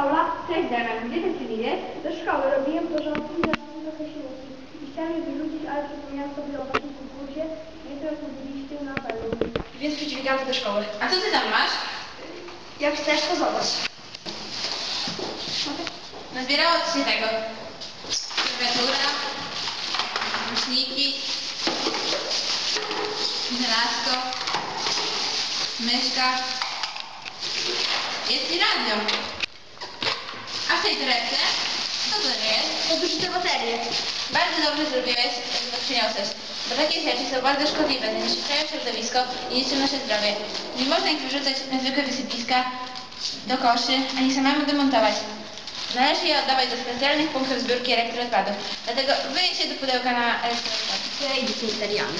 Paula, cześć Damian, gdzie ty czyli jest? Do szkoły, robiłem porządki, zrobiłem trochę śmieci. I chciałem je wyrzucić, ale przypomniałam sobie o waszym konkursie. Nie teraz mówiliście na apelu. Więc przydźwigamy do szkoły. A co ty tam masz? Jak chcesz, to zobacz. Nazbierało ci się tego. Klawiatura, głośniki, żelazko, myszka. Jest i radio. Tej torebce? Co to jest? To baterie. Bardzo dobrze zrobiłeś, że to przyniosłeś. Bo takie rzeczy są bardzo szkodliwe, zanieczyszczają środowisko i niszczą nasze zdrowie. Nie można ich wyrzucać na zwykłe wysypiska, do koszy, ani samemu demontować. Należy je oddawać do specjalnych punktów zbiórki elektroodpadów. Dlatego wynieś je do pudełka na idę z materiami.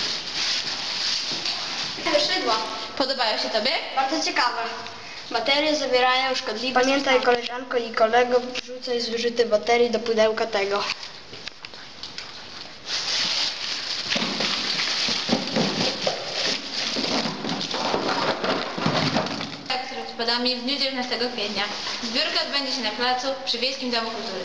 Szydła. Podobają się Tobie? Bardzo ciekawe. Baterie zawierają szkodliwe Pamiętaj koleżanko i kolego, wrzucaj zużyte baterie do pudełka tego. Tak, z odpadami w dniu 19 kwietnia. Zbiórka odbędzie się na placu przy Wiejskim Domu Kultury.